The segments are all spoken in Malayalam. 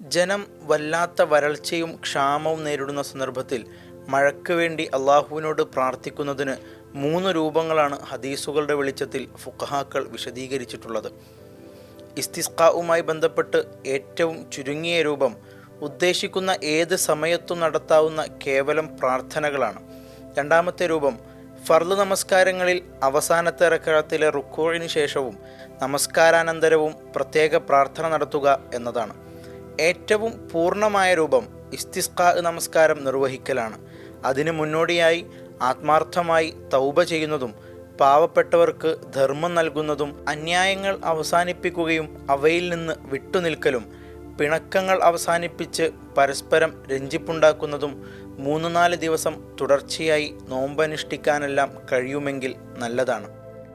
ജനം വല്ലാത്ത വരൾച്ചയും ക്ഷാമവും നേരിടുന്ന സന്ദർഭത്തിൽ മഴയ്ക്ക് വേണ്ടി അള്ളാഹുവിനോട് പ്രാർത്ഥിക്കുന്നതിന് മൂന്ന് രൂപങ്ങളാണ് ഹദീസുകളുടെ വെളിച്ചത്തിൽ ഫുഖഹാക്കൾ വിശദീകരിച്ചിട്ടുള്ളത്. ഇസ്തിസ്കാവുമായി ബന്ധപ്പെട്ട് ഏറ്റവും ചുരുങ്ങിയ രൂപം ഉദ്ദേശിക്കുന്ന ഏത് സമയത്തും നടത്താവുന്ന കേവലം പ്രാർത്ഥനകളാണ്. രണ്ടാമത്തെ രൂപം ഫർദ് നമസ്കാരങ്ങളിൽ അവസാനത്തെ റക്കാത്തിലെ റുക്കോഴിന് ശേഷവും നമസ്കാരാനന്തരവും പ്രത്യേക പ്രാർത്ഥന നടത്തുക എന്നതാണ്. ഏറ്റവും പൂർണമായ രൂപം ഇസ്തിസ്ക നമസ്കാരം നിർവഹിക്കലാണ്. അതിനു മുന്നോടിയായി ആത്മാർത്ഥമായി തൗബ ചെയ്യുന്നതും പാവപ്പെട്ടവർക്ക് ധർമ്മം നൽകുന്നതും അന്യായങ്ങൾ അവസാനിപ്പിക്കുകയും അവയിൽ നിന്ന് വിട്ടുനിൽക്കലും പിണക്കങ്ങൾ അവസാനിപ്പിച്ച് പരസ്പരം രഞ്ജിപ്പുണ്ടാക്കുന്നതും മൂന്ന് നാല് ദിവസം തുടർച്ചയായി നോമ്പനുഷ്ഠിക്കാനെല്ലാം കഴിയുമെങ്കിൽ നല്ലതാണ്.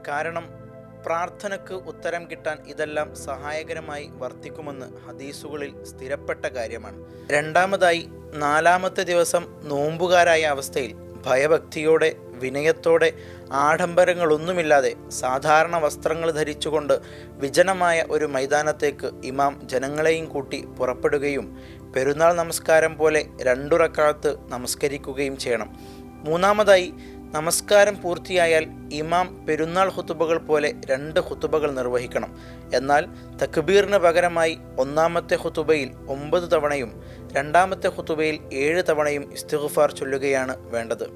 കാരണം പ്രാർത്ഥനയ്ക്ക് ഉത്തരം കിട്ടാൻ ഇതെല്ലാം സഹായകരമായി വർത്തിക്കുമെന്ന് ഹദീസുകളിൽ സ്ഥിരപ്പെട്ട കാര്യമാണ്. രണ്ടാമതായി നാലാമത്തെ ദിവസം നോമ്പുകാരായ അവസ്ഥയിൽ ഭയഭക്തിയോടെ വിനയത്തോടെ ആഡംബരങ്ങളൊന്നുമില്ലാതെ സാധാരണ വസ്ത്രങ്ങൾ ധരിച്ചുകൊണ്ട് വിജനമായ ഒരു മൈതാനത്തേക്ക് ഇമാം ജനങ്ങളെയും കൂട്ടി പുറപ്പെടുകയും പെരുന്നാൾ നമസ്കാരം പോലെ രണ്ടു റക്കാലത്ത് നമസ്കരിക്കുകയും ചെയ്യണം. മൂന്നാമതായി നമസ്കാരം പൂർത്തിയായാൽ ഇമാം പെരുന്നാൾ ഹുത്തുബകൾ പോലെ രണ്ട് ഹുത്തുബകൾ നിർവഹിക്കണം. എന്നാൽ തക്ബീറിന് പകരമായി ഒന്നാമത്തെ ഹുത്തുബയിൽ ഒമ്പത് തവണയും രണ്ടാമത്തെ ഹുത്തുബയിൽ ഏഴ് തവണയും ഇസ്തിഗ്ഫാർ ചൊല്ലുകയാണ് വേണ്ടത്.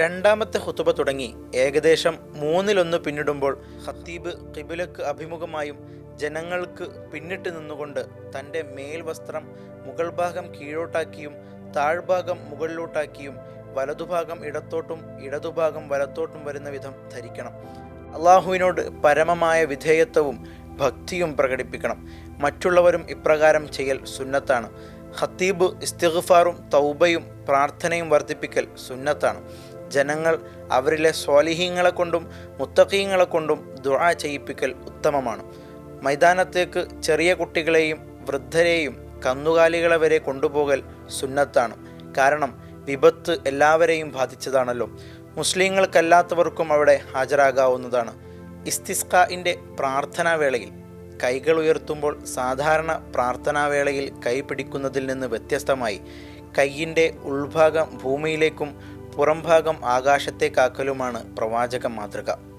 രണ്ടാമത്തെ ഹുത്തുബ തുടങ്ങി ഏകദേശം മൂന്നിലൊന്ന് പിന്നിടുമ്പോൾ ഹത്തീബ് കിബിലക്ക് അഭിമുഖമായും ജനങ്ങൾക്ക് പിന്നിട്ട് നിന്നുകൊണ്ട് തന്റെ മേൽവസ്ത്രം മുകൾ ഭാഗം കീഴോട്ടാക്കിയും താഴ്ഭാഗം മുകളിലോട്ടാക്കിയും വലതുഭാഗം ഇടത്തോട്ടും ഇടതുഭാഗം വലത്തോട്ടും വരുന്ന വിധം ധരിക്കണം. അള്ളാഹുവിനോട് പരമമായ വിധേയത്വവും ഭക്തിയും പ്രകടിപ്പിക്കണം. മറ്റുള്ളവരും ഇപ്രകാരം ചെയ്യൽ സുന്നത്താണ്. ഹത്തീബ് ഇസ്തിഗ്ഫാറും തൗബയും പ്രാർത്ഥനയും വർദ്ധിപ്പിക്കൽ സുന്നത്താണ്. ജനങ്ങൾ അവരിലെ സ്വാലിഹീങ്ങളെ കൊണ്ടും മുത്തഖീങ്ങളെ കൊണ്ടും ദുആ ചെയ്യിപ്പിക്കൽ ഉത്തമമാണ്. മൈതാനത്തേക്ക് ചെറിയ കുട്ടികളെയും വൃദ്ധരെയും കന്നുകാലികളെ വരെ കൊണ്ടുപോകൽ സുന്നത്താണ്. കാരണം വിപത്ത് എല്ലാവരെയും ബാധിച്ചതാണല്ലോ. മുസ്ലിങ്ങൾക്കല്ലാത്തവർക്കും അവിടെ ഹാജരാകാവുന്നതാണ്. ഇസ്തിസ്കാന്റെ പ്രാർത്ഥനാവേളയിൽ കൈകൾ ഉയർത്തുമ്പോൾ സാധാരണ പ്രാർത്ഥനാവേളയിൽ കൈ പിടിക്കുന്നതിൽ നിന്ന് വ്യത്യസ്തമായി കൈയിന്റെ ഉൾഭാഗം ഭൂമിയിലേക്കും പുറംഭാഗം ആകാശത്തേക്കാക്കലുമാണ് പ്രവാചക മാതൃക.